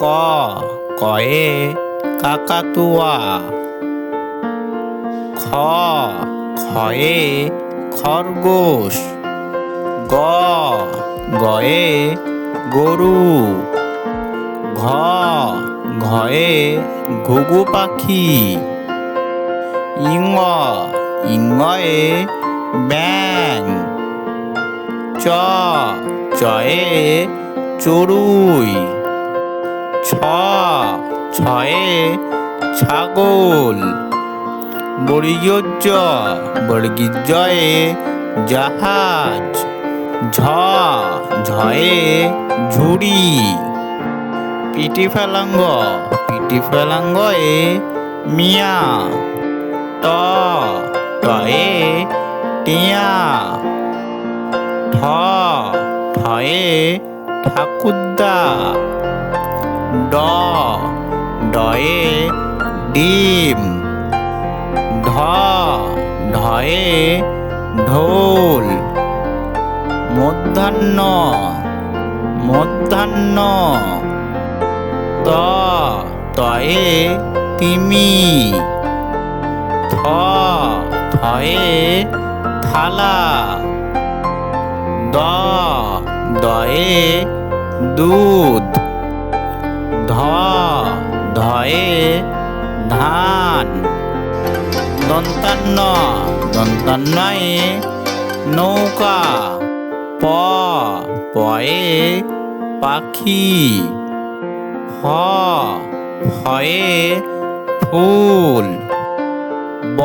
ক, কয়ে কাকাতুয়া। খ, খয়ে খরগোশ। গ, গয়ে গরু। ঘ, ঘয়ে ঘুঘু পাখি। ইঙ, ইঙয়ে ব্যাং চ, চয়ে চড়ুই। ছয়ে ছাগল, বর্গীয় জ জাহাজ, ঝ ঝয়ে ঝুড়ি। পিটি ফেলাঙ্গ পিটি ফেলাঙ্গয়ে মিয়া, ট টয়ে টিয়া, ঠ ঠয়ে ঠাকুরদা। ড, ডয়ে ডিম। ঢ, ঢয়ে ঢোল। মধ্যাহ্ন মধ্যাহ্ন। ত, তয়ে তিমি। থ, থয়ে থালা। দ, দয়ে দুধ। ধয়ে ধান। দন্তান্ন, দন্তান্নয়ে নৌকা, প, পয়ে পাখি, হ হয়ে ফুল, ব,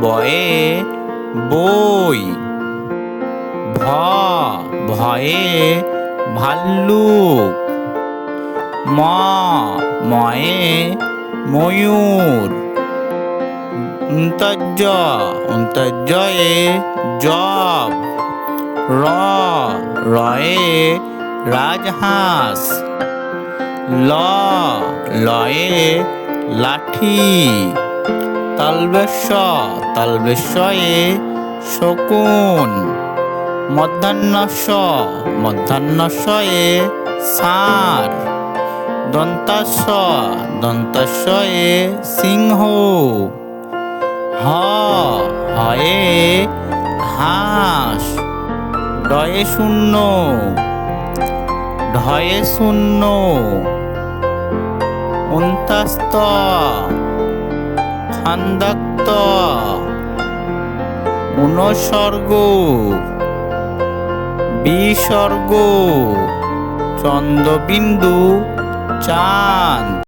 বয়ে বই, ভ, ভয়ে ভাল্লুক। ম, ময়ে ময়ূর। উন্তর্য উন্তর্যয়ে জব। র, রয়ে রাজহাঁস। ল, লয়ে লাঠি। তালবেশ তালবেশয়ে শকুন। মধ্যাহ্নস্য, মধ্যাহ্নস্যয়ে সার দন্তাস্য দন্তাস্যয়ে সিংহ। হ, হয়ে হাঁস। ডয়ে শূন্য। ঢয়ে শূন্য। অন্তাস্ত খান্দাক্ত। অনুসর্গ বিসর্গ। চন্দ্রবিন্দু চান